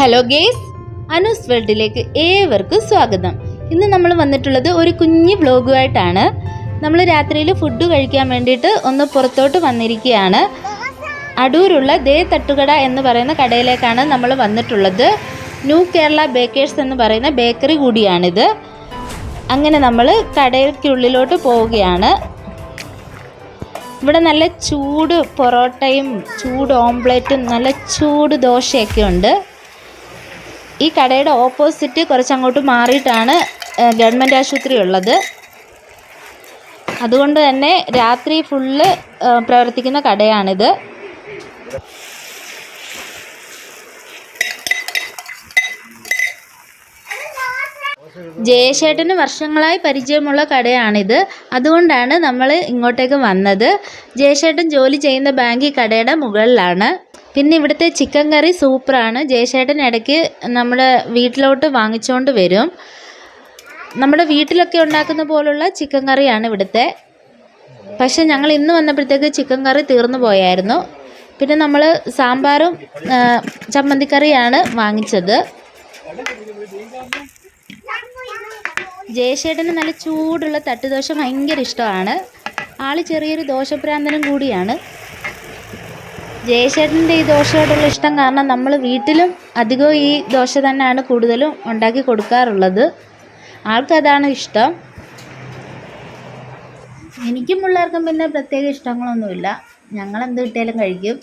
Hello guys Anu's വേൾഡിലേക്ക് ഏവർക്കും സ്വാഗതം. ഇന്ന് നമ്മൾ വന്നിട്ടുള്ളത് ഒരു കുഞ്ഞു വ്ലോഗുമായിട്ടാണ്. നമ്മൾ രാത്രിയിൽ ഫുഡ് കഴിക്കാൻ വേണ്ടിയിട്ട് ഒന്ന് പുറത്തോട്ട് വന്നിരിക്കുകയാണ്. അടൂരുള്ള ദേ തട്ടുകട എന്ന് പറയുന്ന കടയിലേക്കാണ് നമ്മൾ വന്നിട്ടുള്ളത്. ന്യൂ കേരള ബേക്കേഴ്സ് എന്ന് പറയുന്ന ബേക്കറി കൂടിയാണിത്. അങ്ങനെ നമ്മൾ കടയ്ക്കുള്ളിലോട്ട് പോവുകയാണ്. ഇവിടെ നല്ല ചൂട് പൊറോട്ടയും ചൂട് ഓംപ്ലേറ്റും നല്ല ചൂട് ദോശയൊക്കെ ഉണ്ട്. ഈ കടയുടെ ഓപ്പോസിറ്റ് കുറച്ചങ്ങോട്ട് മാറിയിട്ടാണ് ഗവൺമെന്റ് ആശുപത്രി ഉള്ളത്. അതുകൊണ്ട് തന്നെ രാത്രി ഫുള്ള് പ്രവർത്തിക്കുന്ന കടയാണിത്. ജയശേട്ടന് വർഷങ്ങളായി പരിചയമുള്ള കടയാണിത്. അതുകൊണ്ടാണ് നമ്മൾ ഇങ്ങോട്ടേക്ക് വന്നത്. ജയശേട്ടൻ ജോലി ചെയ്യുന്ന ബാങ്ക് ഈ കടയുടെ മുകളിലാണ്. പിന്നെ ഇവിടുത്തെ ചിക്കൻ കറി സൂപ്പറാണ്. ജയശേട്ടൻ ഇടയ്ക്ക് നമ്മുടെ വീട്ടിലോട്ട് വാങ്ങിച്ചുകൊണ്ട് വരും. നമ്മുടെ വീട്ടിലൊക്കെ ഉണ്ടാക്കുന്ന പോലുള്ള ചിക്കൻ കറിയാണ് ഇവിടുത്തെ. പക്ഷേ ഞങ്ങൾ ഇന്ന് വന്നപ്പോഴത്തേക്ക് ചിക്കൻ കറി തീർന്നു പോയായിരുന്നു. പിന്നെ നമ്മൾ സാമ്പാറും ചമ്മന്തിക്കറിയാണ് വാങ്ങിച്ചത്. ജയശേട്ടന് നല്ല ചൂടുള്ള തട്ടുദോശ ഭയങ്കര ഇഷ്ടമാണ്. ആൾ ചെറിയൊരു ദോശഭ്രാന്തനും കൂടിയാണ്. ജയശേട്ടന്റെ ഈ ദോശയോടുള്ള ഇഷ്ടം കാരണം നമ്മൾ വീട്ടിലും അധികവും ഈ ദോശ തന്നെയാണ് കൂടുതലും ഉണ്ടാക്കി കൊടുക്കാറുള്ളത്. ആൾക്കതാണ് ഇഷ്ടം. എനിക്കും പിള്ളേർക്കും പിന്നെ പ്രത്യേക ഇഷ്ടങ്ങളൊന്നുമില്ല. ഞങ്ങൾ എന്ത് കിട്ടിയാലും കഴിക്കും.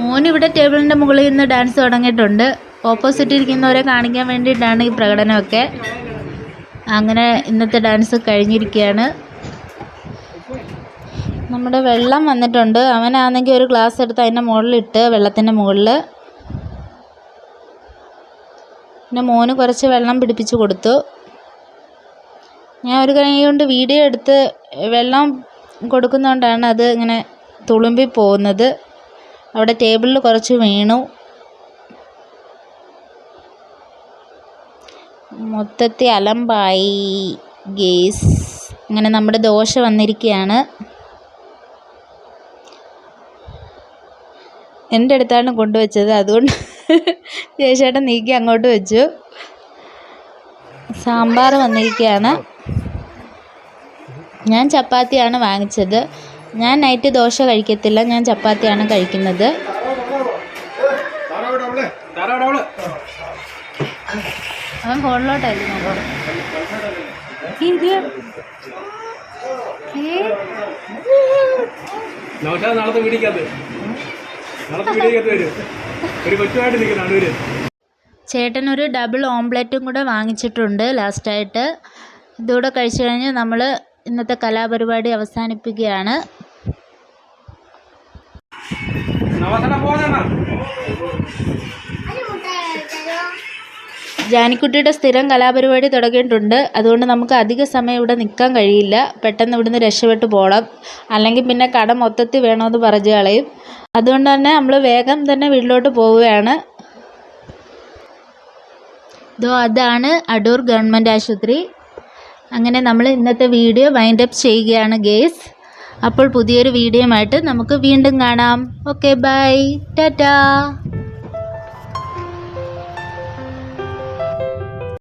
മോനിവിടെ ടേബിളിന്റെ മുകളിൽ നിന്ന് ഡാൻസ് തുടങ്ങിയിട്ടുണ്ട്. ഓപ്പോസിറ്റ് ഇരിക്കുന്നവരെ കാണിക്കാൻ വേണ്ടിയിട്ടാണ് ഈ പ്രകടനമൊക്കെ. അങ്ങനെ ഇന്നത്തെ ഡാൻസ് കഴിഞ്ഞിരിക്കുകയാണ്. നമ്മുടെ വെള്ളം വന്നിട്ടുണ്ട്. അവനാണെങ്കിൽ ഒരു ഗ്ലാസ് എടുത്ത് അതിന്റെ മുകളിലിട്ട് വെള്ളത്തിന്റെ മുകളിൽ പിന്നെ മോന് കുറച്ച് വെള്ളം പിടിപ്പിച്ച് കൊടുത്തു. ഞാൻ ഒരു കൈ കൊണ്ട് വീഡിയോ എടുത്ത് വെള്ളം കൊടുക്കുന്നതുകൊണ്ടാണ് അത് ഇങ്ങനെ തുളുമ്പി പോകുന്നത്. അവിടെ ടേബിളിൽ കുറച്ച് വീണു. മൊത്തത്തിൽ അലമ്പായി. ഗേസ്. ഇങ്ങനെ നമ്മുടെ ദോശ വന്നിരിക്കുകയാണ്. എന്റെ അടുത്താണ് കൊണ്ടുവച്ചത്. അതുകൊണ്ട് ജയശേട്ടൻ നീക്കി അങ്ങോട്ട് വെച്ചു. സാമ്പാർ വന്നിരിക്കുകയാണ്. ഞാൻ ചപ്പാത്തിയാണ് വാങ്ങിച്ചത്. ഞാൻ നൈറ്റ് ദോശ കഴിക്കത്തില്ല. ഞാൻ ചപ്പാത്തിയാണ് കഴിക്കുന്നത്. അവൻ ഫോണിലോട്ടായിരുന്നു ഇത് നാളത്തെ വീടിക്കകത്ത്. ഒരു ഡബിൾ ഓംലെറ്റും കൂടെ വാങ്ങിച്ചിട്ടുണ്ട് ലാസ്റ്റായിട്ട് ഇതുകൂടെ കഴിച്ചു കഴിഞ്ഞ് നമ്മൾ ഇന്നത്തെ കലാപരിപാടി അവസാനിപ്പിക്കുകയാണ്. ജാനിക്കുട്ടിയുടെ സ്ഥിരം കലാപരിപാടി തുടങ്ങിയിട്ടുണ്ട്. അതുകൊണ്ട് നമുക്ക് അധിക സമയം ഇവിടെ നിൽക്കാൻ കഴിയില്ല. പെട്ടെന്ന് ഇവിടുന്ന് രക്ഷപ്പെട്ട് പോകണം. അല്ലെങ്കിൽ പിന്നെ കട മൊത്തത്തിൽ വേണമെന്ന് പറഞ്ഞു കളയും. അതുകൊണ്ട് തന്നെ നമ്മൾ വേഗം തന്നെ വീട്ടിലോട്ട് പോവുകയാണ്. ഇതോ അതാണ് അടൂർ ഗവൺമെന്റ് ആശുപത്രി. അങ്ങനെ നമ്മൾ ഇന്നത്തെ വീഡിയോ വൈൻഡ് അപ്പ് ചെയ്യുകയാണ് ഗേസ് അപ്പോൾ പുതിയൊരു വീഡിയോയുമായിട്ട് നമുക്ക് വീണ്ടും കാണാം. Okay bye Tata